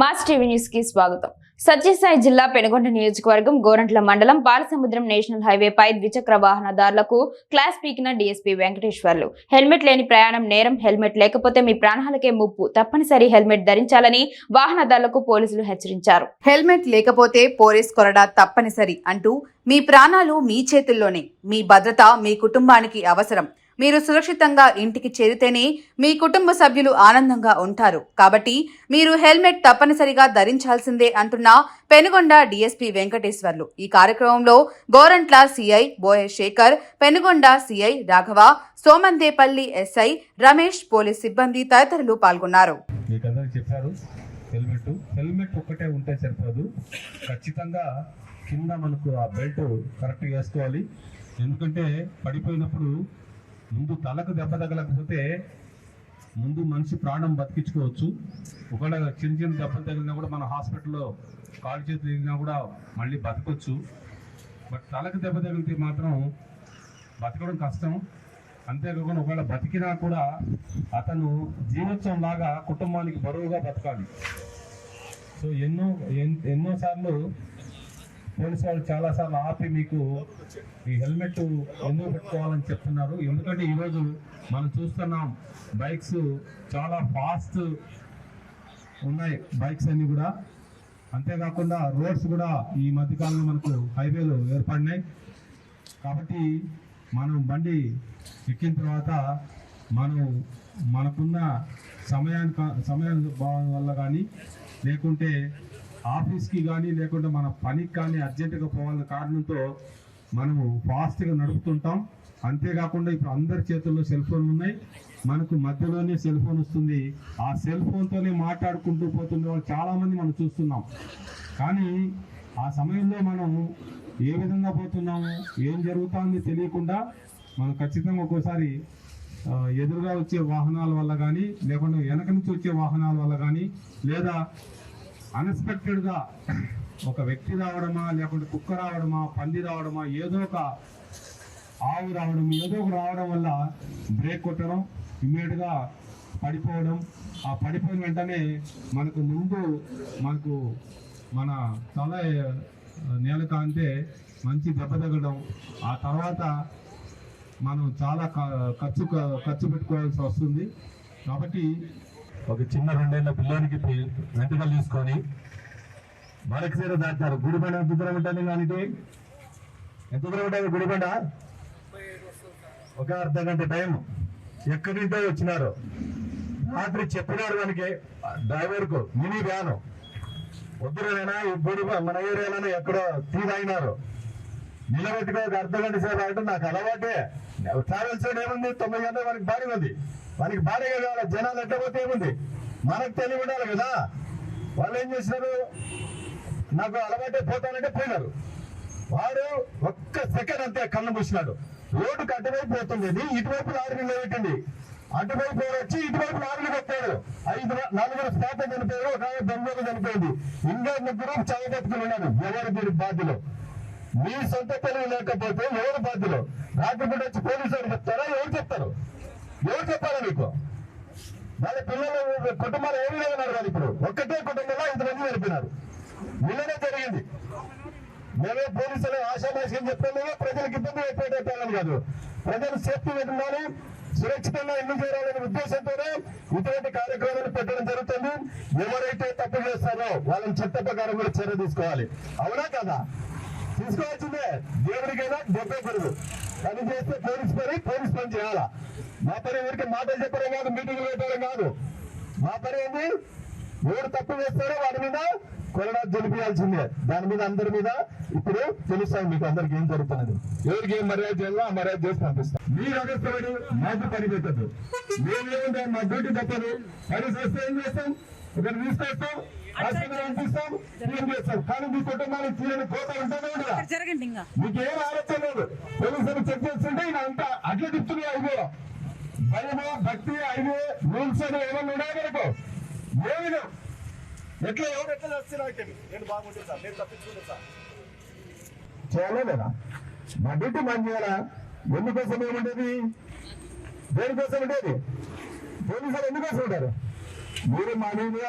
Mass TV న్యూస్కి స్వాగతం. సత్యసాయి జిల్లా పెనుగొండ నియోజకవర్గం గోరంట్ల మండలం బాలసముద్రం నేషనల్ హైవేపై ద్విచక్ర వాహనదారులకు క్లాస్ పీకిన డీఎస్పీ వెంకటేశ్వర్లు. హెల్మెట్ లేని ప్రయాణం నేరం హెల్మెట్ లేకపోతే మీ ప్రాణాలకే ముప్పు. తప్పనిసరి హెల్మెట్ ధరించాలని వాహనదారులకు పోలీసులు హెచ్చరించారు. హెల్మెట్ లేకపోతే పోలీస్ కొరడా తప్పనిసరి అంటూ మీ ప్రాణాలు మీ చేతుల్లోనే. మీ భద్రత మీ కుటుంబానికి అవసరం. మీరు సురక్షితంగా ఇంటికి చేరితేనే మీ కుటుంబ సభ్యులు ఆనందంగా ఉంటారు. కాబట్టి మీరు హెల్మెట్ తప్పనిసరిగా ధరించాల్సిందే అంటున్న పెనుగొండ డీఎస్పీ వెంకటేశ్వర్లు. ఈ కార్యక్రమంలో Gorantla CI Boya Shekhar Penukonda CI Raghava Somandepalli SI Ramesh police సిబ్బంది తదితరులు పాల్గొన్నారు. చెప్పారు హెల్మెట్ హెల్మెట్ ఒక్కటే ఉంటే సరిపోదు. ఖచ్చితంగా కింద మనకు ఆ బెల్ట్ కరెక్ట్ వేసుకోవాలి ఎందుకంటే పడిపోయినప్పుడు ముందు తలకు దెబ్బ తగలకపోతే ముందు మనిషి ప్రాణం బతికించుకోవచ్చు. ఒకవేళ చిన్న చిన్న దెబ్బలు తగిలినా కూడా మన హాస్పిటల్లో కాలు చేతి తగిలినా కూడా మళ్ళీ బతకొచ్చు. బట్ తలకు దెబ్బ తగిలితే మాత్రం బతకడం కష్టం. అంతేకాకుండా ఒకవేళ బతికినా కూడా అతను జీవోత్సవం లాగా కుటుంబానికి బరువుగా బతకాలి. సో ఎన్నో ఎన్- ఎన్నోసార్లు పోలీసు వాళ్ళు చాలాసార్లు ఆపి మీకు ఈ హెల్మెట్ ఎందుకు పెట్టుకోవాలని చెప్తున్నారు. ఎందుకంటే ఈరోజు మనం చూస్తున్నాం బైక్స్ చాలా ఫాస్ట్ ఉన్నాయి బైక్స్ అన్ని కూడా. అంతేకాకుండా రోడ్స్ కూడా ఈ మధ్యకాలంలో మనకు హైవేలు ఏర్పడినాయి. కాబట్టి మనం బండి ఎక్కిన తర్వాత మనం మనకున్న సమయానికి సమయం వల్ల కానీ లేకుంటే ఆఫీస్కి కానీ లేకుంటే మన పనికి కానీ అర్జెంటుగా పోవాలన్న కారణంతో మనము ఫాస్ట్గా నడుపుతుంటాం. అంతేకాకుండా ఇప్పుడు అందరి చేతుల్లో సెల్ ఫోన్లు ఉన్నాయి. మనకు మధ్యలోనే సెల్ ఫోన్ వస్తుంది. ఆ సెల్ ఫోన్తోనే మాట్లాడుకుంటూ పోతున్న వాళ్ళు చాలామంది మనం చూస్తున్నాం. కానీ ఆ సమయంలో మనం ఏ విధంగా పోతున్నాము ఏం జరుగుతుందో తెలియకుండా మనం ఖచ్చితంగా ఒక్కోసారి ఎదురుగా వచ్చే వాహనాల వల్ల కానీ లేకుంటే వెనక నుంచి వచ్చే వాహనాల వల్ల కానీ లేదా అన్ఎక్స్పెక్టెడ్గా ఒక వ్యక్తి రావడమా లేకుంటే కుక్క రావడమా పంది రావడమా ఏదో ఒక ఆవు రావడం ఏదో ఒక రావడం వల్ల బ్రేక్ కొట్టడం ఇమ్మీడియట్గా పడిపోవడం ఆ పడిపోయిన వెంటనే మనకు ముందు మనకు మన తల నేల కాంతే మంచి దెబ్బ తగ్గడం ఆ తర్వాత మనం చాలా ఖర్చు ఖర్చు పెట్టుకోవాల్సి వస్తుంది. కాబట్టి ఒక చిన్న రెండేళ్ళ పిల్లోనికి పి- తీసుకొని మరొక సీర దాటారు గుడిబండ ఎంత దూరం ఉంటుంది కానీ ఎంత దూరం ఉంటుంది గుడిబండ? ఒక అర్ధ గంట టైం ఎక్కడి నుంచో వచ్చినారు. రాత్రి చెప్పినారు మనకి డ్రైవర్కు మినీ వ్యాను. వద్దురేనా ఈ గుడి మన ఏరియాలోనే ఎక్కడో టీ నిలబెట్టుకో ఒక అర్ధ గంట సేపు అంటే నాకు అలవాటే. ట్రావెల్స్ ఏముంది? తొమ్మిది గంటలు మనకి భారీ ఉంది. మనకి భారీగా కావాలి జనాలు ఎట్టపోతే ఏముంది? మనకు తెలివి ఉండాలి కదా. వాళ్ళు ఏం చేసినారు? నాకు అలవాటే పోతానంటే పోయినారు. వాడు ఒక్క సెకండ్ అంతే కన్ను మూసినాడు. రోడ్డుకు అటువైపు పోతుంది. ఇటువైపు లారీ నిలబెట్టింది అటువైపు వచ్చి ఇటువైపు లారీలు కొట్టాడు. ఐదు నలుగురు స్పాట్ చనిపోయారు. ఒక ఆయన బెంగళూరు చనిపోయింది. ఇంకా ముగ్గురు చావ బతుకులు ఉన్నారు. ఎవరు మీరు బాధ్యులు? మీ సొంత తెలివి లేకపోతే ఎవరు బాధ్యులు? రాత్రిపూట వచ్చి పోలీసు వారు చెప్తారా? ఎవరు చెప్తారు? ఏం చెప్పాలి మీకు వాళ్ళ పిల్లలు కుటుంబాలు ఏమి లేదన్నారు కదా ఇప్పుడు. ఒక్కటే కుటుంబంలో ఇంతమంది చనిపోయినారు. నిన్ననే జరిగింది. మేమే పోలీసులు ఆశాభాషం చెప్తున్నాము ప్రజలకు ఇబ్బంది పెట్టేటట్టాలని కాదు. ప్రజలు సేఫ్టీ ఉండాలి సురక్షితంగా ఇల్లు చేరాలనే ఉద్దేశంతోనే ఇటువంటి కార్యక్రమాలు పెట్టడం జరుగుతుంది. ఎవరైతే తప్పు చేస్తారో వాళ్ళని చట్ట ప్రకారం కూడా చర్య తీసుకోవాలి. అవునా కదా? తీసుకోవాల్సిందే. దేవుడికైనా గొప్ప గురువు. పని చేస్తే పోలీస్ పని పోలీస్ పని చేయాలా? మా పని ఊరికి మాటలు చెప్పడం కాదు మీటింగ్లు పెట్టడం కాదు. మా పని ఏంది? ఎవరు తప్పు చేస్తారో వాడి మీద కొరడా జరిపించాల్సిందే దాని మీద అందరి మీద ఇప్పుడు తెలుస్తాయి మీకు అందరికి ఏం జరుగుతున్నది. ఎవరికి ఏం మర్యాద చేయాలో ఆ మర్యాద చేసి పంపిస్తాం. మీరు అగస్తపడి మాకు పని పెట్టద్దు. మేమేముంటే మా డ్యూటీ తప్పదు. పని చేస్తే ఏం చేస్తాం? ఇక్కడ తీసుకొస్తాం హాస్పిటల్ పంపిస్తాం ఏం చేస్తాం? కానీ మీ కుటుంబానికి తీరని కోత ఉంటుందో ఉండదా? జరగండి ఇంకా. మీకేం ఆలోచన లేదు. పోలీసులు చెక్ చేస్తుంటే అంతా అట్లా తిప్పుతున్నాయి ఐదో భయము భక్తి ఐదు రూల్స్ అని ఏమన్నా ఉన్నాయా మనకు? ఏమి. ఎట్లా? ఎవరు ఎట్లా చేస్తున్నారు నేను బాగుంటుంది సార్ నేను తప్పించుకుంటా సార్. చేయాలా లేదా మా డ్యూటీ మనం చేయాలా? ఎందుకోసం ఏముండేది? దేనికోసం ఉండేది? పోలీసులు ఎందుకోసం ఉంటారు? మీరు మా మీద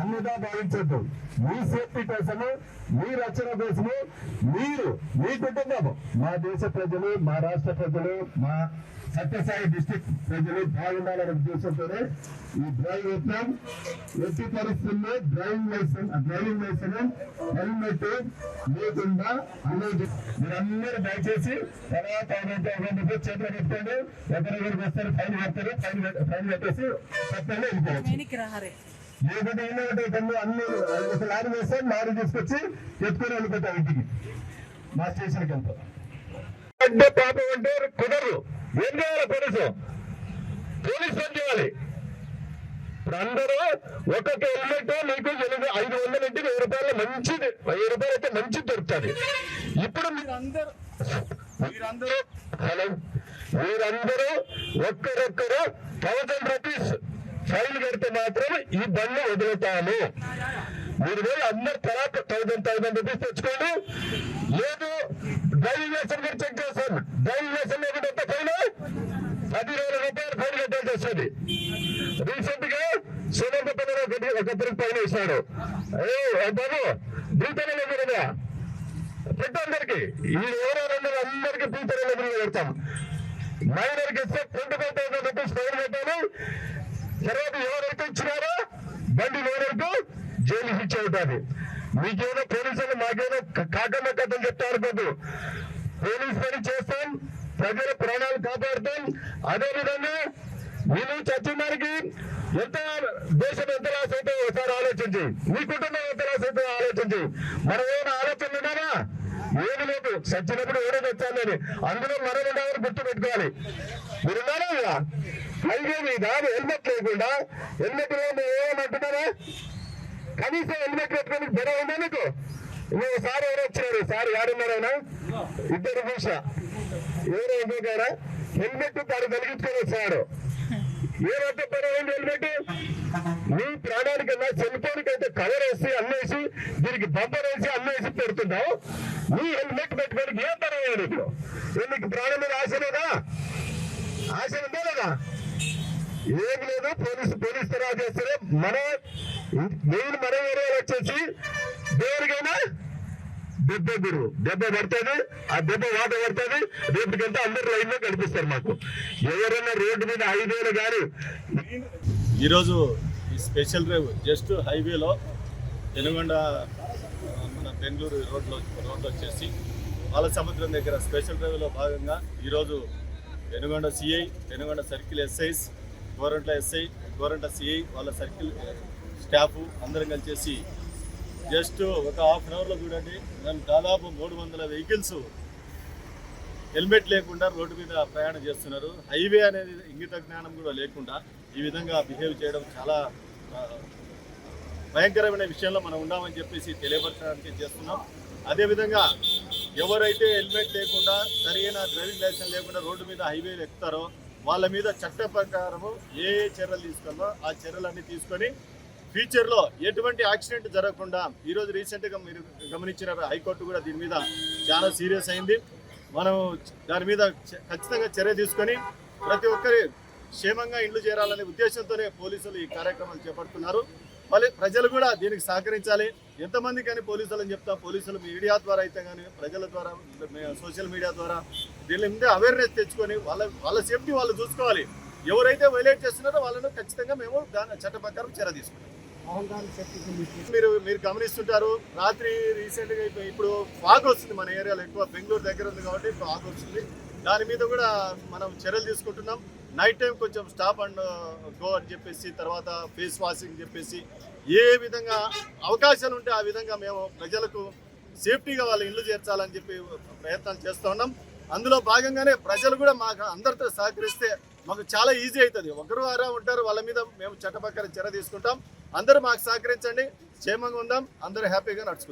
అన్నిదా భావించద్దు. మీ సేఫ్టీ కోసము మీ రక్షణ కోసము మీరు మీ కుటుంబం మా దేశ ప్రజలు మా రాష్ట్ర ప్రజలు మా సత్యసాయి డిస్టిక్ ప్రజలు బాగుండాలనే ఉద్దేశంతోనే ఈ డ్రైవ్ యత్నం ఎట్టి పరిస్థితుల్లో driving licence driving licence helmet లేకుండా అనేది మీరందరూ దయచేసి తర్వాత ఐదంటే రెండు రూపాయలు చేతిలో పెట్టుకోండి. వస్తారు ఫైన్ కడతారు ఫైన్ ఫైన్ కట్టేసి పక్కన వెళ్ళిపోవచ్చు. లేకుంటే ఏంటంటే కొన్ని అన్ని ఒక లారీ వేస్తే లారీ తీసుకొచ్చి ఎత్తుకొని వెళ్ళిపోతాం ఇంటికి. మా స్టేషన్కి వెళ్తాం. అంటే పాపం అంటే కుదరదు. ఏం చేయాలి పోలీసు? పోలీసు పని చేయాలి. ఇప్పుడు అందరూ ఒక్కొక్క హెల్మెట్ మీకు ఎనిమిది ఐదు వందల ఇంటి వెయ్యి రూపాయలు మంచిది వెయ్యి రూపాయలు అయితే మంచిది దొరుకుతుంది. ఇప్పుడు మీరందరూ మీరందరూ హలో? మీరందరూ ఒక్కరొక్కరు థౌసండ్ రూపీస్ ఫైన్ కడితే మాత్రం ఈ బండ్లు వదులుతాము మీరు పోయి అందరు తర్వాత థౌసండ్ థౌసండ్ రూపీస్ తెచ్చుకోండి. లేదు డ్రైవింగ్ లైసెన్స్ కూడా చెక్ చేస్తాను. డ్రైవింగ్ లైసెన్స్ లేకుంటే ఎంత ఫైన్ పదివేల రూపాయలు ఫైన్ కట్టాల్సి వస్తుంది. రీసెంట్గా సునీత పైన ఒకటి ఒకరికి పైన ఇస్తాడు బాబు బ్రీతనే లేదు కదా పెట్టు అందరికి. ఈ ఎవరెవరు అందరికి బ్రీతనే లేదు పెడతాం. మైనర్కి ఇస్తే twenty five thousand rupees fine కట్టాలి. తర్వాత ఎవరైతే ఇచ్చినారో బండి ఓనర్కు జైలు శిక్ష అవుతుంది మీకేదో పోలీసులు మాకేదో కాకమ్మ కథలు చెప్తా పోలీస్ పని చేస్తాం ప్రజల ప్రాణాలు కాపాడుతాం. అదే విధంగా వీళ్ళు చచ్చిన దానికి ఎంత దేశం ఎంత లాస్ అయితే ఒకసారి ఆలోచించి మీ కుటుంబం ఎంత లాస్ అయితే ఆలోచించి మనం ఏమైనా ఆలోచన ఉన్నామా ఏమి లేదు చచ్చినప్పుడు ఎవరో తెచ్చాలని అందులో మరో డ్రైవర్ గుర్తు పెట్టుకోవాలి. మీరు ఉన్నారా ఇలా హైవే మీద హెల్మెట్ లేకుండా హెల్మెట్ ఏమంటున్నారా కనీసం హెల్మెట్ పెట్టుకొని బెడ ఉందా నీకు నువ్వు సార్ ఎవరు వచ్చారు సార్ యాడున్నారైనా? ఇద్దరు చూసా ఎవరు ఇంకొకరా? హెల్మెట్ తాను కలిగించుకొని వచ్చాడు ఏమంటే పని హెల్మెట్? మీ ప్రాణానికన్నా సెల్ ఫోన్ కైతే కవర్ వేసి అమ్మేసి దీనికి బంపర్ వేసి అమ్మేసి పెడుతున్నావు నీ హెల్మెట్ పెట్టుకోనికి ఏం పని అయ్యాడు నీకు నీకు ప్రాణం మీద ఆశ లేదా? ఆశ ఉందా లేదా? ఏం లేదు పోలీసు పోలీసు తర్వాత చేస్తారు. మన మెయిన్ మన ఏరియాలో వచ్చేసి దేనికైనా దెబ్బ గురువు దెబ్బ పడుతుంది. ఆ దెబ్బ వాత పడుతుంది. రేపటికంతా అందరు లైన్లో కనిపిస్తారు మాకు. ఎవరైనా రోడ్డు మీద హైవేలు కానీ ఈరోజు ఈ స్పెషల్ డ్రైవ్ జస్ట్ హైవేలో పెనుగొండ బెంగళూరు రోడ్లో రోడ్లో వచ్చేసి వాళ్ళ సముద్రం దగ్గర స్పెషల్ డ్రైవ్లో భాగంగా ఈరోజు Penukonda CI Penukonda circle SIs Gorantla SI Gorantla CI వాళ్ళ సర్కిల్ స్టాఫ్ అందరం కలిసేసి జస్ట్ ఒక హాఫ్ అన్ అవర్లో చూడండి. మేము దాదాపు మూడు వందల వెహికల్స్ హెల్మెట్ లేకుండా రోడ్డు మీద ప్రయాణం చేస్తున్నారు. హైవే అనేది ఇంగిత జ్ఞానం కూడా లేకుండా ఈ విధంగా బిహేవ్ చేయడం చాలా భయంకరమైన విషయంలో మనం ఉన్నామని చెప్పేసి తెలియపరచడానికి చేస్తున్నాం. అదేవిధంగా ఎవరైతే హెల్మెట్ లేకుండా సరైన డ్రైవింగ్ లైసెన్స్ లేకుండా రోడ్డు మీద హైవేలు ఎక్కుతారో వాళ్ళ మీద చట్ట ప్రకారము ఏ ఏ చర్యలు తీసుకోవాలో ఆ చర్యలన్నీ తీసుకొని ఫ్యూచర్లో ఎటువంటి యాక్సిడెంట్ జరగకుండా ఈరోజు రీసెంట్గా మీరు గమనించిన హైకోర్టు కూడా దీని మీద చాలా సీరియస్ అయింది. మనం దాని మీద చ- ఖచ్చితంగా చర్య తీసుకొని ప్రతి ఒక్కరి క్షేమంగా ఇండ్లు చేరాలనే ఉద్దేశంతోనే పోలీసులు ఈ కార్యక్రమాలు చేపడుతున్నారు. మళ్ళీ ప్రజలు కూడా దీనికి సహకరించాలి. ఎంతమంది కానీ పోలీసులు అని చెప్తా పోలీసులు మీడియా ద్వారా అయితే కానీ ప్రజల ద్వారా సోషల్ మీడియా ద్వారా దీని మీద అవేర్నెస్ తెచ్చుకొని వాళ్ళ వాళ్ళ సేఫ్టీ వాళ్ళు చూసుకోవాలి. ఎవరైతే వైలేట్ చేస్తున్నారో వాళ్ళను ఖచ్చితంగా మేము దాని చట్ట ప్రకారం చర్య తీసుకుంటాం. మీరు మీరు గమనిస్తుంటారు రాత్రి రీసెంట్గా ఇప్పుడు- ఇప్పుడు ఫాగ్ వస్తుంది మన ఏరియాలో ఎక్కువ బెంగళూరు దగ్గర ఉంది కాబట్టి ఫాగ్ వస్తుంది. దాని మీద కూడా మనం చర్యలు తీసుకుంటున్నాం. నైట్ టైం కొంచెం స్టాప్ అండ్ గో అని చెప్పేసి తర్వాత ఫేస్ వాషింగ్ చెప్పేసి ఏ విధంగా అవకాశాలు ఉంటే ఆ విధంగా మేము ప్రజలకు సేఫ్టీగా వాళ్ళ ఇల్లు చేర్చాలని చెప్పి ప్రయత్నాలు చేస్తూ ఉన్నాం. అందులో భాగంగానే ప్రజలు కూడా మాకు అందరితో సహకరిస్తే మాకు చాలా ఈజీ అవుతుంది. ఒకరు వారా ఉంటారు వాళ్ళ మీద మేము చట్టపక్కన చర్య తీసుకుంటాం. అందరూ మాకు సహకరించండి. క్షేమంగా ఉందాం. అందరూ హ్యాపీగా నడుచుకుందాం.